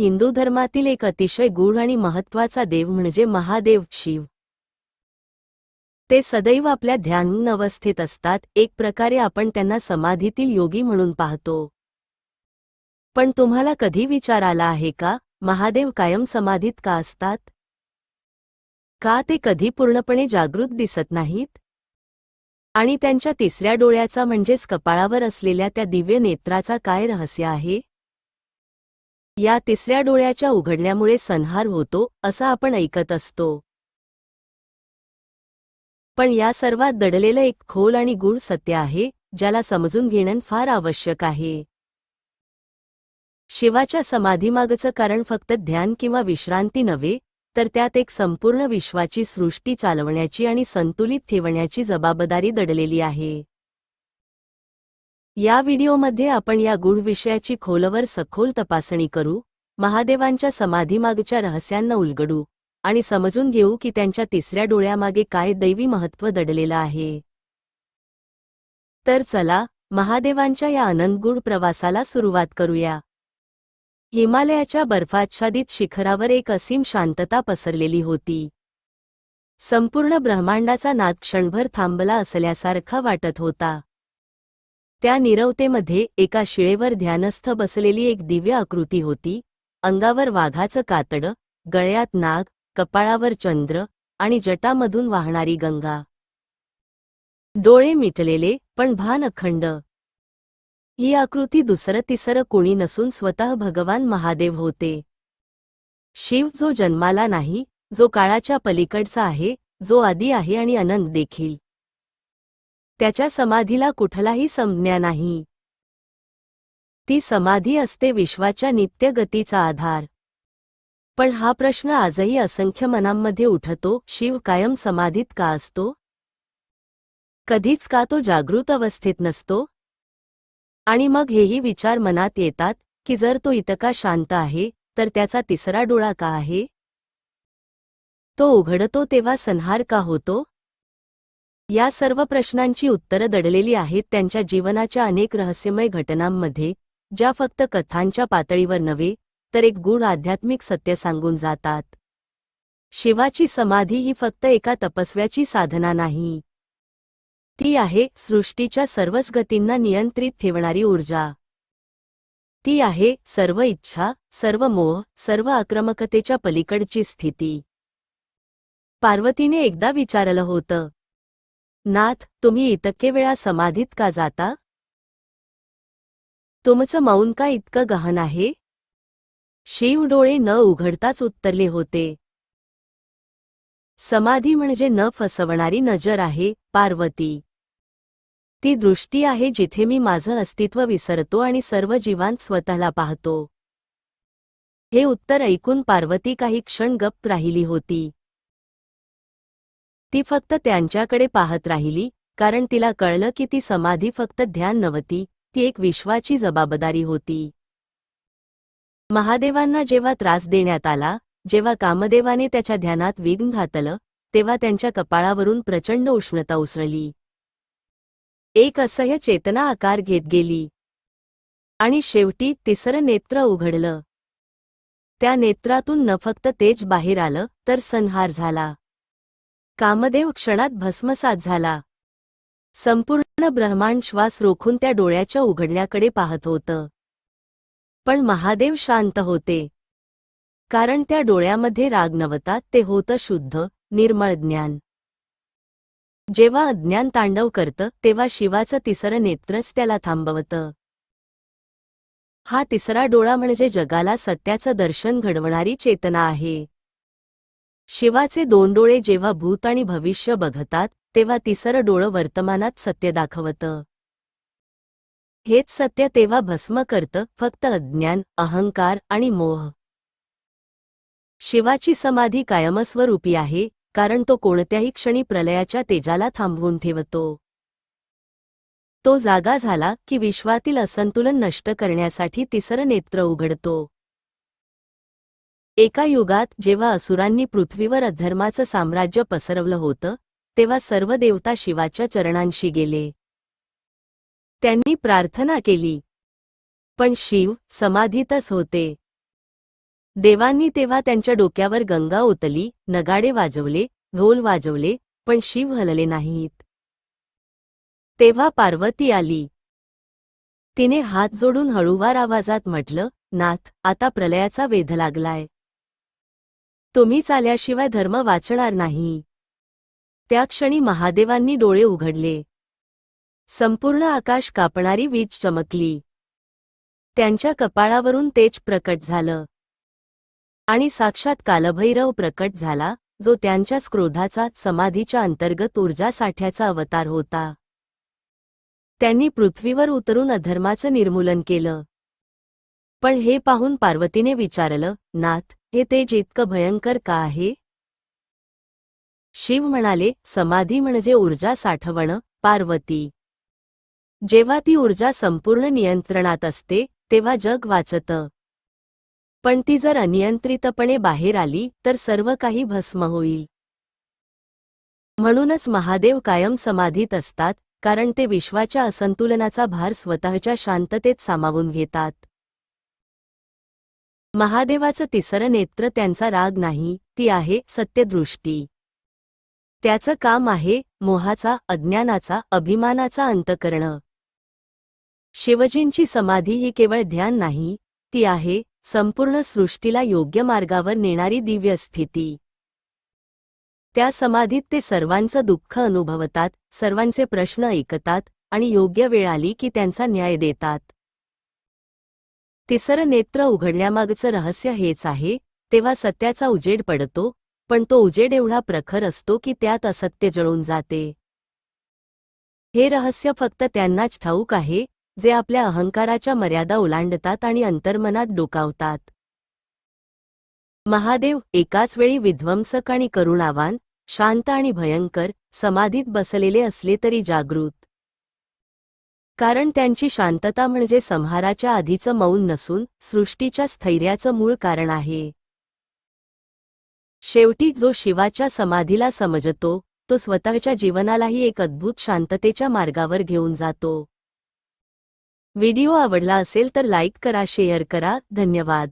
हिंदू धर्मातील एक अतिशय गूढ आणि महत्त्वाचा देव म्हणजे महादेव शिव. ते सदैव आपल्या ध्यान अवस्थेत असतात एक प्रकारे आपण त्यांना समाधीतील योगी म्हणून पाहतो. पण तुम्हाला कधी विचार आला आहे का महादेव कायम समाधीत का असतात? का ते कधी पूर्णपणे जागृत दिसत नाहीत? आणि त्यांच्या तिसऱ्या डोळ्याचा म्हणजेच कपाळावर असलेल्या त्या दिव्य नेत्राचा काय रहस्य आहे? या तिसऱ्या डोळ्याच्या उघडण्यामुळे संहार होतो असं आपण ऐकत असतो. पण या सर्वात दडलेलं एक खोल आणि गूढ सत्य आहे ज्याला समजून घेणं फार आवश्यक आहे. शिवाच्या समाधीमागचं कारण फक्त ध्यान किंवा विश्रांती नव्हे तर त्यात एक संपूर्ण विश्वाची सृष्टी चालवण्याची आणि संतुलित ठेवण्याची जबाबदारी दडलेली आहे. या व्हिडिओमध्ये आपण या गूढ विषयाची खोलवर सखोल तपासणी करू महादेवांच्या समाधीमागच्या रहस्यांना उलगडू आणि समजून घेऊ की त्यांच्या तिसऱ्या डोळ्यामागे काय दैवी महत्त्व दडलेलं आहे. तर चला महादेवांच्या या आनंदगुढ प्रवासाला सुरुवात करूया. हिमालयाच्या बर्फाच्छादित शिखरावर एक असीम शांतता पसरलेली होती. संपूर्ण ब्रह्मांडाचा नाद क्षणभर थांबला असल्यासारखा वाटत होता. त्या निरवतेमध्ये एका शिळेवर ध्यानस्थ बसलेली एक दिव्य आकृती होती. अंगावर वाघाचं कातडं गळ्यात नाग कपाळावर चंद्र आणि जटामधून वाहणारी गंगा. डोळे मिटलेले पण भान अखंड. ही आकृती दुसरं तिसरं कोणी नसून स्वतः भगवान महादेव होते. शिव जो जन्माला नाही जो काळाच्या पलीकडचा आहे जो आदी आहे आणि अनंत देखील. त्याच्या समाधीला कुठलाही संज्ञा नाही. ती समाधी असते विश्वाच्या नित्य गतीचा आधार. पण हा प्रश्न आजही असंख्य मनांमध्ये उठतो शिव कायम समाधीत का असतो? कधीच का तो जागृत अवस्थेत नसतो? आणि मग हेही विचार मनात येतात की जर तो इतका शांत आहे तर त्याचा तिसरा डोळा का आहे? तो उघडतो तेव्हा संहार का होतो? या सर्व प्रश्नांची उत्तरं दडलेली आहेत त्यांच्या जीवनाच्या अनेक रहस्यमय घटनांमध्ये ज्या फक्त कथांच्या पातळीवर नव्हे तर एक गूढ आध्यात्मिक सत्य सांगून जातात. शिवाची समाधी ही फक्त एका तपस्व्याची साधना नाही. ती आहे सृष्टीच्या सर्वच गतींना नियंत्रित ठेवणारी ऊर्जा. ती आहे सर्व इच्छा सर्व मोह सर्व आक्रमकतेच्या पलीकडची स्थिती. पार्वतीने एकदा विचारलं होतं नाथ तुम्ही इतके वेळा समाधीत का जाता? तुमचं मौन का इतकं गहन आहे? शिव डोळे न उघडताच उत्तरले होते. समाधी म्हणजे न फसवणारी नजर आहे पार्वती. ती दृष्टी आहे जिथे मी माझं अस्तित्व विसरतो आणि सर्व जीवांत स्वतःला पाहतो. हे उत्तर ऐकून पार्वती काही क्षण गप्प राहिली होती. ती फक्त त्यांच्याकडे पाहत राहिली कारण तिला कळलं की ती समाधी फक्त ध्यान नव्हती ती एक विश्वाची जबाबदारी होती. महादेवांना जेव्हा त्रास देण्यात आला जेव्हा कामदेवाने त्याच्या ध्यानात विघ्न घातलं तेव्हा त्यांच्या कपाळावरून प्रचंड उष्णता उसळली. एक असह्य चेतना आकार घेत गेली. आणि शेवटी तिसरं नेत्र उघडलं. त्या नेत्रातून न फक्त तेज बाहेर आलं तर संहार झाला. कामदेव क्षणात भस्मसात झाला. संपूर्ण ब्रह्मांड श्वास रोखून त्या डोळ्याच्या उघडण्याकडे पाहत होतं. पण महादेव शांत होते. कारण त्या डोळ्यामध्ये राग नव्हता ते होतं शुद्ध निर्मळ ज्ञान. जेव्हा अज्ञान तांडव करतं तेव्हा शिवाचं तिसरं नेत्रच त्याला थांबवतं. हा तिसरा डोळा म्हणजे जगाला सत्याचं दर्शन घडवणारी चेतना आहे. शिवाचे दोन डोळे जेव्हा भूत आणि भविष्य बघतात तेव्हा तिसरं डोळं वर्तमानात सत्य दाखवतं. हेच सत्य तेव्हा भस्म करतं फक्त अज्ञान अहंकार आणि मोह. शिवाची समाधी कायमस्वरूपी आहे कारण तो कोणत्याही क्षणी प्रलयाच्या तेजाला थांबवून ठेवतो. तो जागा झाला की विश्वातील असंतुलन नष्ट करण्यासाठी तिसरं नेत्र उघडतो. एका युगात जेव्हा असुरांनी पृथ्वीवर अधर्माचं साम्राज्य पसरवलं होतं तेव्हा सर्व देवता शिवाच्या चरणांशी गेले. त्यांनी प्रार्थना केली. पण शिव समाधीतच होते. देवांनी तेव्हा त्यांच्या डोक्यावर गंगा ओतली नगाडे वाजवले ढोल वाजवले पण शिव हलले नाहीत. तेव्हा पार्वती आली. तिने हात जोडून हळूवार आवाजात म्हटलं नाथ आता प्रलयाचा वेध लागलाय. तुम्ही चाल्याशिवाय धर्म वाचणार नाही. त्या क्षणी महादेवांनी डोळे उघडले. संपूर्ण आकाश कापणारी वीज चमकली. त्यांच्या कपाळावरून तेज प्रकट झालं. आणि साक्षात कालभैरव प्रकट झाला जो त्यांच्याच क्रोधाचा समाधीच्या अंतर्गत ऊर्जा साठ्याचा अवतार होता. त्यांनी पृथ्वीवर उतरून अधर्माचं निर्मूलन केलं. पण हे पाहून पार्वतीने विचारलं नाथ हे तेज इतकं भयंकर का आहे? शिव म्हणाले समाधी म्हणजे ऊर्जा साठवणं पार्वती. जेव्हा ती ऊर्जा संपूर्ण नियंत्रणात असते तेव्हा जग वाचतं. पण ती जर अनियंत्रितपणे बाहेर आली तर सर्व काही भस्म होईल. म्हणूनच महादेव कायम समाधीत असतात कारण ते विश्वाच्या असंतुलनाचा भार स्वतःच्या शांततेत सामावून घेतात. महादेवाचं तिसरं नेत्र त्यांचा राग नाही ती आहे सत्यदृष्टी. त्याचं काम आहे मोहाचा अज्ञानाचा अभिमानाचा अंत करणं. शिवजींची समाधी ही केवळ ध्यान नाही ती आहे संपूर्ण सृष्टीला योग्य मार्गावर नेणारी दिव्य स्थिती. त्या समाधीत ते सर्वांचं दुःख अनुभवतात सर्वांचे प्रश्न ऐकतात आणि योग्य वेळ आली की त्यांचा न्याय देतात. तिसरं नेत्र उघडण्यामागचं रहस्य हेच आहे तेव्हा सत्याचा उजेड पडतो पण तो उजेड एवढा प्रखर असतो की त्यात असत्य जळून जाते. हे रहस्य फक्त त्यांनाच ठाऊक आहे जे आपल्या अहंकाराच्या मर्यादा ओलांडतात आणि अंतर्मनात डोकावतात. महादेव एकाच वेळी विध्वंसक आणि करुणावान शांत आणि भयंकर समाधीत बसलेले असले तरी जागृत. कारण त्यांची शांतता म्हणजे संहाराच्या आधीचं मौन नसून सृष्टीच्या स्थैर्याचं मूळ कारण आहे. शेवटी जो शिवाच्या समाधीला समजतो तो स्वतःच्या जीवनालाही एक अद्भुत शांततेच्या मार्गावर घेऊन जातो. व्हिडिओ आवडला असेल तर लाईक करा शेअर करा. धन्यवाद.